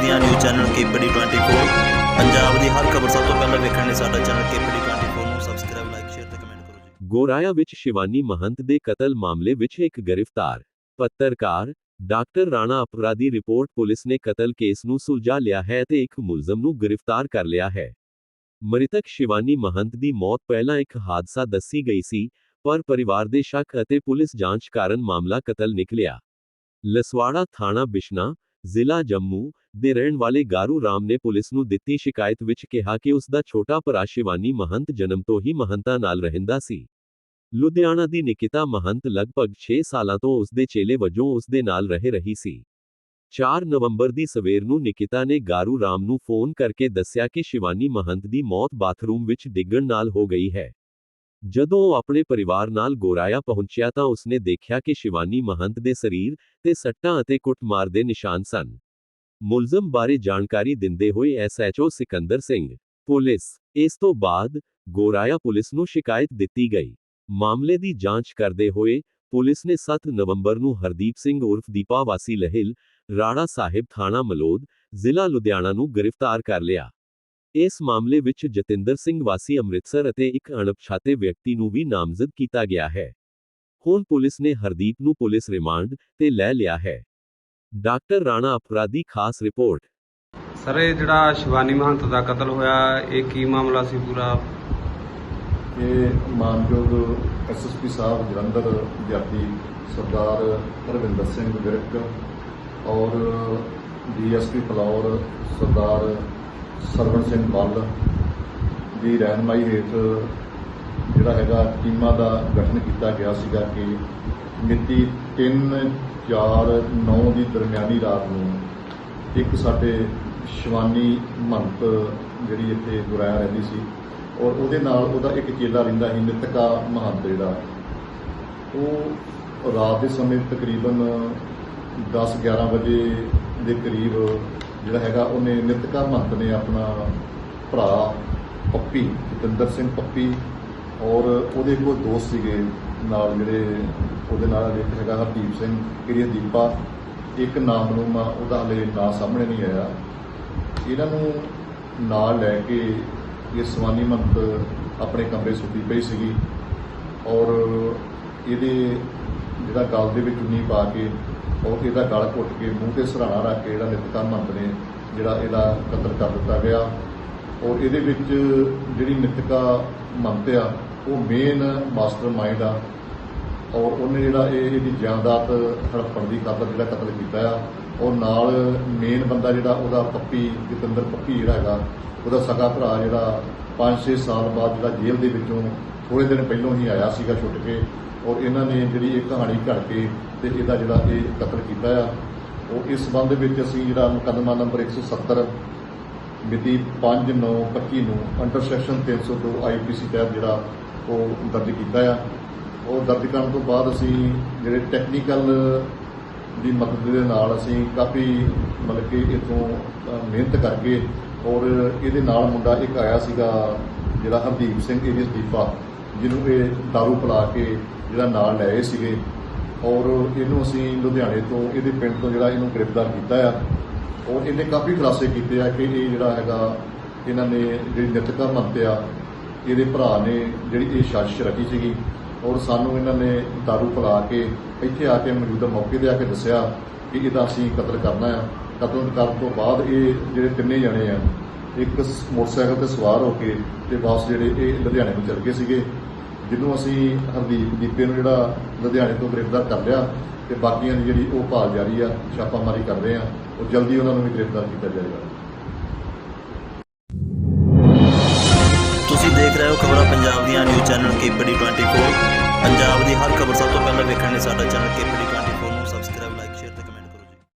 ਪੰਜਾਬ ਦੀਆਂ news channel KPD 24 Punjab ਦੀ ਹਰ ਖਬਰ ਸਭ ਤੋਂ ਪਹਿਲਾਂ ਵੇਖਣ ਲਈ ਸਾਡਾ ਚੈਨਲ ਕੇਪੀਡੀ 24 ਨੂੰ ਸਬਸਕ੍ਰਾਈਬ ਲਾਈਕ ਸ਼ੇਅਰ ਤੇ ਕਮੈਂਟ ਕਰੋ ਜੀ। ਗੋਰਾਇਆ ਵਿੱਚ ਸ਼ਿਵਾਨੀ ਮਹੰਤ ਦੇ ਕਤਲ ਮਾਮਲੇ ਵਿੱਚ ਇੱਕ ਗ੍ਰਿਫਤਾਰ ਪੱਤਰਕਾਰ doctor Rana Apra report police ਨੇ ਕਤਲ ਕੇਸ ਨੂੰ ਸੁਲਝਾ ਲਿਆ ਹੈ ਤੇ ਇੱਕ ਮੁਲਜ਼ਮ ਨੂੰ ਗ੍ਰਿਫਤਾਰ ਕਰ ਲਿਆ ਹੈ। ਮ੍ਰਿਤਕ ਸ਼ਿਵਾਨੀ ਮਹੰਤ ਦੀ ਮੌਤ ਪਹਿਲਾਂ ਇੱਕ ਹਾਦਸਾ ਦੱਸੀ ਗਈ ਸੀ, ਪਰ ਪਰਿਵਾਰ ਦੇ ਸ਼ੱਕ ਅਤੇ ਪੁਲਿਸ ਜਾਂਚ ਕਾਰਨ ਮਾਮਲਾ ਕਤਲ ਨਿਕਲਿਆ। ਲਸਵਾੜਾ ਥਾਣਾ ਬਿਸ਼ਨਾ ਜ਼ਿਲ੍ਹਾ ਜੰਮੂ ਦੇ ਰਹਿਣ ਵਾਲੇ ਗਾਰੂ ਰਾਮ ਨੇ ਪੁਲਿਸ ਨੂੰ ਦਿੱਤੀ ਸ਼ਿਕਾਇਤ ਵਿੱਚ ਕਿਹਾ ਕਿ ਉਸ ਦਾ ਛੋਟਾ ਭਰਾ ਸ਼ਿਵਾਨੀ ਮਹੰਤ ਜਨਮ ਤੋਂ ਹੀ ਮਹੰਤਾਂ ਨਾਲ ਰਹਿੰਦਾ ਸੀ। ਲੁਧਿਆਣਾ ਦੀ ਨਿਕਿਤਾ ਮਹੰਤ ਲਗਭਗ 6 ਸਾਲਾਂ ਤੋਂ ਉਸ ਦੇ ਚੇਲੇ ਵਜੋਂ ਉਸ ਦੇ ਨਾਲ ਰਹਿ ਰਹੀ ਸੀ। 4 ਨਵੰਬਰ ਦੀ ਸਵੇਰ ਨੂੰ ਨਿਕਿਤਾ ਨੇ ਗਾਰੂ ਰਾਮ ਨੂੰ ਫੋਨ ਕਰਕੇ ਦੱਸਿਆ ਕਿ ਸ਼ਿਵਾਨੀ ਮਹੰਤ ਦੀ ਮੌਤ ਬਾਥਰੂਮ ਵਿੱਚ ਡਿੱਗਣ ਨਾਲ ਹੋ ਗਈ ਹੈ। ਜਦੋਂ ਉਹ ਆਪਣੇ ਪਰਿਵਾਰ ਨਾਲ ਗੋਰਾਇਆ ਪਹੁੰਚਿਆ ਤਾਂ ਉਸਨੇ ਦੇਖਿਆ ਕਿ ਸ਼ਿਵਾਨੀ ਮਹੰਤ ਦੇ ਸਰੀਰ ਤੇ ਸੱਟਾਂ ਅਤੇ ਕੁੱਟਮਾਰ ਦੇ ਨਿਸ਼ਾਨ ਸਨ। ਮੁਲਜ਼ਮ ਬਾਰੇ ਜਾਣਕਾਰੀ ਦਿੰਦੇ ਹੋਏ ਐਸਐਚਓ ਸਿਕੰਦਰ ਸਿੰਘ, ਪੁਲਿਸ, ਇਸ ਤੋਂ ਬਾਅਦ ਗੋਰਾਇਆ ਪੁਲਿਸ ਨੂੰ ਸ਼ਿਕਾਇਤ ਦਿੱਤੀ ਗਈ। ਮਾਮਲੇ ਦੀ ਜਾਂਚ ਕਰਦੇ ਹੋਏ ਪੁਲਿਸ ਨੇ 7 ਨਵੰਬਰ ਨੂੰ ਹਰਦੀਪ ਸਿੰਘ ਉਰਫ ਦੀਪਾ ਵਾਸੀ ਲਹਿਲ ਰਾਣਾ ਸਾਹਿਬ ਥਾਣਾ ਮਲੋਦ, ਜ਼ਿਲ੍ਹਾ ਲੁਧਿਆਣਾ ਨੂੰ ਗ੍ਰਿਫਤਾਰ ਕਰ ਲਿਆ। ਇਸ ਮਾਮਲੇ ਵਿੱਚ ਜਤਿੰਦਰ ਸਿੰਘ ਵਾਸੀ ਅੰਮ੍ਰਿਤਸਰ ਅਤੇ ਇੱਕ ਅਣਪਛਾਤੇ ਵਿਅਕਤੀ ਨੂੰ ਵੀ ਨਾਮਜ਼ਦ ਕੀਤਾ ਗਿਆ ਹੈ। ਹੁਣ ਪੁਲਿਸ ਨੇ ਹਰਦੀਪ ਨੂੰ ਪੁਲਿਸ ਰਿਮਾਂਡ ਤੇ ਲੈ ਲਿਆ ਹੈ। ਡਾਕਟਰ ਰਾਣਾ ਅਪਰਾਧੀ ਖਾਸ ਰਿਪੋਰਟ। ਸਰ ਇਹ ਜਿਹੜਾ ਸ਼ਿਵਾਨੀ ਮਹੰਤ ਦਾ ਕਤਲ ਹੋਇਆ ਇਹ ਕੀ ਮਾਮਲਾ ਸੀ ਪੂਰਾ? ਇਹ ਮਾਨਯੋਗ ਐਸਐਸਪੀ ਸਾਹਿਬ ਜਲੰਧਰ ਵਿਦਿਆਰਥੀ ਸਰਦਾਰ ਰਵਿੰਦਰ ਸਿੰਘ ਵਿਰਕ ਔਰ ਡੀਐਸਪੀ ਫਲੌਰ ਸਰਦਾਰ ਸਰਵਣ ਸਿੰਘ ਬੱਲ ਦੀ ਰਹਿਨਮਾਈ ਹੇਠ ਜਿਹੜਾ ਹੈਗਾ ਟੀਮਾਂ ਦਾ ਗਠਨ ਕੀਤਾ ਗਿਆ ਸੀਗਾ ਕਿ ਮਿਤੀ 3 4 9 ਦੀ ਦਰਮਿਆਨੀ ਰਾਤ ਨੂੰ ਇੱਕ ਸਾਡੇ ਸ਼ਿਵਾਨੀ ਮਹੰਤ ਜਿਹੜੀ ਇੱਥੇ ਗੁਰਾਇਆ ਰਹਿੰਦੀ ਸੀ ਔਰ ਉਹਦੇ ਨਾਲ ਉਹਦਾ ਇੱਕ ਚੇਲਾ ਰਹਿੰਦਾ ਸੀ ਨਿਤਕਾ ਮਹੰਤ ਜਿਹੜਾ। ਉਹ ਰਾਤ ਦੇ ਸਮੇਂ ਤਕਰੀਬਨ 10 11 ਵਜੇ ਦੇ ਕਰੀਬ ਜਿਹੜਾ ਹੈਗਾ ਉਹਨੇ ਨਿਤਕਾ ਮਹੰਤ ਨੇ ਆਪਣਾ ਭਰਾ ਪੱਪੀ, ਜਤਿੰਦਰ ਸਿੰਘ ਪੱਪੀ ਔਰ ਉਹਦੇ ਕੋਲ ਦੋਸਤ ਸੀਗੇ ਨਾਲ ਜਿਹੜੇ ਉਹਦੇ ਨਾਲ ਇੱਕ ਹੈਗਾ ਹਰਦੀਪ ਸਿੰਘ ਕਿਰਿਆ ਦੀਪਾ, ਇੱਕ ਨਾਮ ਨੂੰ ਉਹਦਾ ਹਲੇ ਨਾਂ ਸਾਹਮਣੇ ਨਹੀਂ ਆਇਆ। ਇਹਨਾਂ ਨੂੰ ਨਾਲ ਲੈ ਕੇ ਇਹ ਸਵਾਨੀ ਮੰਤ ਆਪਣੇ ਕਮਰੇ ਸੁੱਤੀ ਪਈ ਸੀਗੀ ਔਰ ਇਹਦੇ ਜਿਹੜਾ ਗਲ ਦੇ ਵਿੱਚ ਉਨੀ ਪਾ ਕੇ ਔਰ ਇਹਦਾ ਗਲ ਘੁੱਟ ਕੇ ਮੂੰਹ ਤੇ ਸਰਾਣਾ ਰੱਖ ਕੇ ਜਿਹੜਾ ਨਿਤਕਾ ਮੰਦ ਨੇ ਜਿਹੜਾ ਇਹਦਾ ਕਤਲ ਕਰ ਦਿੱਤਾ ਗਿਆ। ਔਰ ਇਹਦੇ ਵਿੱਚ ਜਿਹੜੀ ਨਿਤਕਾ ਮੰਤ ਆ, ਉਹ ਮੇਨ ਮਾਸਟਰ ਮਾਈਂਡ ਆ। ਔਰ ਉਹਨੇ ਜਿਹੜਾ ਇਹ ਇਹਦੀ ਜਾਇਦਾਦ ਹੜਪਣ ਦੀ ਖਾਤਰ ਜਿਹੜਾ ਕਤਲ ਕੀਤਾ ਆ ਔਰ ਨਾਲ ਮੇਨ ਬੰਦਾ ਜਿਹੜਾ ਉਹਦਾ ਪੱਪੀ, ਜਤਿੰਦਰ ਪੱਪੀ ਜਿਹੜਾ ਹੈਗਾ, ਉਹਦਾ ਸਗਾ ਭਰਾ ਜਿਹੜਾ 5-6 ਸਾਲ ਬਾਅਦ ਜਿਹੜਾ ਜੇਲ੍ਹ ਦੇ ਵਿੱਚੋਂ ਥੋੜੇ ਦਿਨ ਪਹਿਲਾਂ ਹੀ ਆਇਆ ਸੀਗਾ ਛੁੱਟ ਕੇ। ਔਰ ਇਹਨਾਂ ਨੇ ਜਿਹੜੀ ਇਹ ਕਹਾਣੀ ਘੜ ਕੇ ਤੇ ਇਹਦਾ ਜਿਹੜਾ ਇਹ ਕਤਲ ਕੀਤਾ ਆ, ਉਹ ਇਸ ਸੰਬੰਧ ਵਿੱਚ ਅਸੀਂ ਜਿਹੜਾ ਮੁਕੱਦਮਾ ਨੰਬਰ 170 ਮਿਤੀ 5/9/25 ਨੂੰ ਅੰਡਰ ਸੈਕਸ਼ਨ 302 ਆਈਪੀਸੀ ਤਹਿਤ ਜਿਹੜਾ ਉਹ ਦਰਜ ਕੀਤਾ ਆ। ਉਹ ਦਰਜ ਕਰਨ ਤੋਂ ਬਾਅਦ ਅਸੀਂ ਜਿਹੜੇ ਟੈਕਨੀਕਲ ਦੀ ਮਦਦ ਦੇ ਨਾਲ ਅਸੀਂ ਕਾਫੀ ਮਤਲਬ ਕਿ ਇਥੋਂ ਮਿਹਨਤ ਕਰਕੇ ਔਰ ਇਹਦੇ ਨਾਲ ਮੁੰਡਾ ਇੱਕ ਆਇਆ ਸੀਗਾ ਜਿਹੜਾ ਹਰਦੀਪ ਸਿੰਘ ਏਰੀਸ ਦੀਪਾ ਜਿਹਨੂੰ ਇਹ दारू ਪਿਲਾ ਕੇ ਜਿਹੜਾ ਨਾਲ ਲੈ ਆਏ ਸੀਗੇ, ਔਰ ਇਹਨੂੰ ਅਸੀਂ ਲੁਧਿਆਣੇ ਤੋਂ, ਇਹਦੇ ਪਿੰਡ ਤੋਂ ਜਿਹੜਾ ਇਹਨੂੰ ਗ੍ਰਿਫਤਾਰ ਕੀਤਾ ਆ, ਔਰ ਇਹਨੇ ਕਾਫੀ ਖੁਲਾਸੇ ਕੀਤੇ ਆ ਕਿ ਇਹ ਜਿਹੜਾ ਹੈਗਾ, ਇਹਨਾਂ ਨੇ ਜਿਹੜੀ ਨਿਤਕਾ ਮੰਤਿਆ ਇਹਦੇ ਭਰਾ ਨੇ ਜਿਹੜੀ ਇਹ ਸਾਜ਼ਿਸ਼ ਰਚੀ ਸੀਗੀ, ਔਰ ਸਾਨੂੰ ਇਹਨਾਂ ਨੇ ਦਾਰੂ ਪਿਲਾ ਕੇ ਇੱਥੇ ਆ ਕੇ ਮੌਜੂਦਾ ਮੌਕੇ ਤੇ ਆ ਕੇ ਦੱਸਿਆ ਕਿ ਇਹਦਾ ਅਸੀਂ ਕਤਲ ਕਰਨਾ ਆ। ਕਤਲ ਕਰਨ ਤੋਂ ਬਾਅਦ ਇਹ ਜਿਹੜੇ ਤਿੰਨੇ ਜਣੇ ਆ, ਇੱਕ ਮੋਟਰਸਾਈਕਲ ਤੇ ਸਵਾਰ ਹੋ ਕੇ ਤੇ ਵਾਪਸ ਜਿਹੜੇ ਇਹ ਲੁਧਿਆਣੇ ਨੂੰ ਚਲ ਗਏ ਸੀਗੇ। ਜਿਹਨੂੰ ਅਸੀਂ ਹਰਦੀਪ ਦੀਪੇ ਨੂੰ ਜਿਹੜਾ ਲੁਧਿਆਣੇ ਤੋਂ ਗ੍ਰਿਫਤਾਰ ਕਰ ਲਿਆ ਤੇ ਬਾਕੀਆਂ ਦੀ ਜਿਹੜੀ ਉਹ ਭਾਲ ਜਾਰੀ ਆ, ਛਾਪਾਮਾਰੀ ਕਰ ਰਹੇ ਆ, ਉਹ ਜਲਦੀ ਉਹਨਾਂ ਨੂੰ ਵੀ ਗ੍ਰਿਫਤਾਰ ਕੀਤਾ ਜਾਏਗਾ। ਤੁਸੀਂ ਦੇਖ ਰਹੇ ਹੋ ਖਬਰਾਂ ਪੰਜਾਬ ਦੀਆਂ ਨਿਊਜ਼ ਚੈਨਲ ਕੇਪੀਡੀ 24 ਪੰਜਾਬ ਦੀ ਹਰ ਖਬਰ ਸਭ ਤੋਂ ਪਹਿਲਾਂ ਵੇਖਣ ਲਈ ਸਾਡਾ ਚੈਨਲ ਕੇਪੀਡੀ 24